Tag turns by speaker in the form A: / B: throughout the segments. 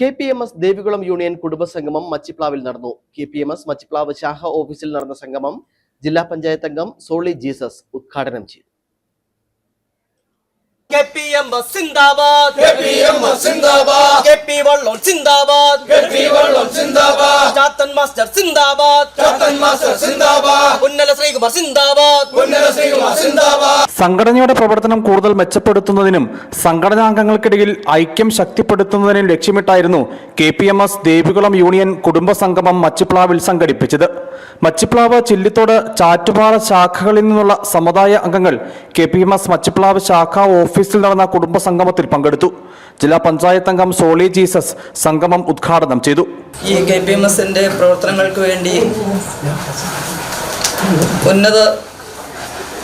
A: K P M S Devikulam union കുടുംബസംഗമം മച്ചിപ്ലാവിൽ നടന്നു. K P M S Machiplavu ശാഖ ഓഫീസിൽ നടന്ന സംഗമം ജില്ലാ പഞ്ചായത്ത് അംഗം സോളി ജീസസ് ഉദ്ഘാടനം ചെയ്തു.
B: കെ പി എം എസ് സിന്ദാബാദ്.
C: KPM സിന്ദാബാദ്.
B: കെ പി വള്ളം സിന്ദാബാദ്.
C: കെട്ടി വെള്ളം സിന്ദാബാദ്.
B: ചാത്തൻ മാസ്റ്റർ സിന്ദാബാദ്.
C: ചാത്തൻ മാസ്റ്റർ സിന്ദാബാദ്.
B: പുന്നല ശ്രീകുമാർ സിന്ദാബാദ്.
C: ശ്രീകുമാർ സിന്ദാബാദ്.
D: സംഘടനയുടെ പ്രവർത്തനം കൂടുതൽ മെച്ചപ്പെടുത്തുന്നതിനും സംഘടനാംഗങ്ങൾക്കിടയിൽ ഐക്യം ശക്തിപ്പെടുത്തുന്നതിനും ലക്ഷ്യമിട്ടായിരുന്നു K P M S Devikulam union കുടുംബ സംഗമം മച്ചിപ്ലാവിൽ സംഘടിപ്പിച്ചത്. മച്ചിപ്ലാവ് ചില്ലിത്തോട് ചാറ്റുപാറ ശാഖകളിൽ നിന്നുള്ള സമുദായ അംഗങ്ങൾ K P M S Machiplavu ശാഖ ഓഫീസിൽ നടന്ന കുടുംബ സംഗമത്തിൽ പങ്കെടുത്തു. ജില്ലാ പഞ്ചായത്ത് അംഗം സോളി ജീസസ് സംഗമം ഉദ്ഘാടനം ചെയ്തു.
E: ഈ കെ പി എം എസിന്റെ പ്രവർത്തനങ്ങൾക്ക് വേണ്ടി ഉന്നത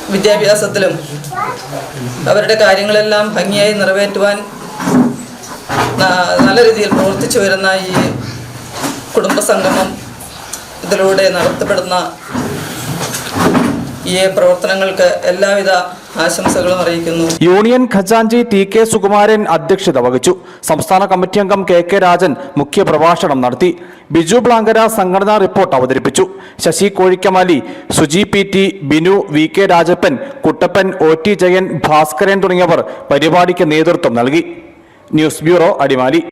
E: വിദ്യാഭ്യാസത്തിലും അവരുടെ കാര്യങ്ങളെല്ലാം ഭംഗിയായി നിറവേറ്റുവാൻ നല്ല രീതിയിൽ പ്രവർത്തിച്ചു വരുന്ന ഈ കുടുംബസംഗമം ഇതിലൂടെ നടത്തപ്പെടുന്ന ഈ പ്രവർത്തനങ്ങൾക്ക് എല്ലാവിധ ആശംസകളും അറിയിക്കുന്നു.
D: യൂണിയൻ ഖജാൻജി ടി കെ സുകുമാരൻ അധ്യക്ഷത വഹിച്ചു. സംസ്ഥാന കമ്മിറ്റി അംഗം കെ കെ രാജൻ മുഖ്യ പ്രഭാഷണം നടത്തി. ബിജു ബ്ലാങ്കര സംഘടനാ റിപ്പോർട്ട് അവതരിപ്പിച്ചു. Sasi കോഴിക്കമാലി Suji P T Binu V K Rajappan Kuttappan O T Jayan Bhaskaran തുടങ്ങിയവർ പരിപാടിക്ക് നേതൃത്വം നൽകി. News bureau Adimali.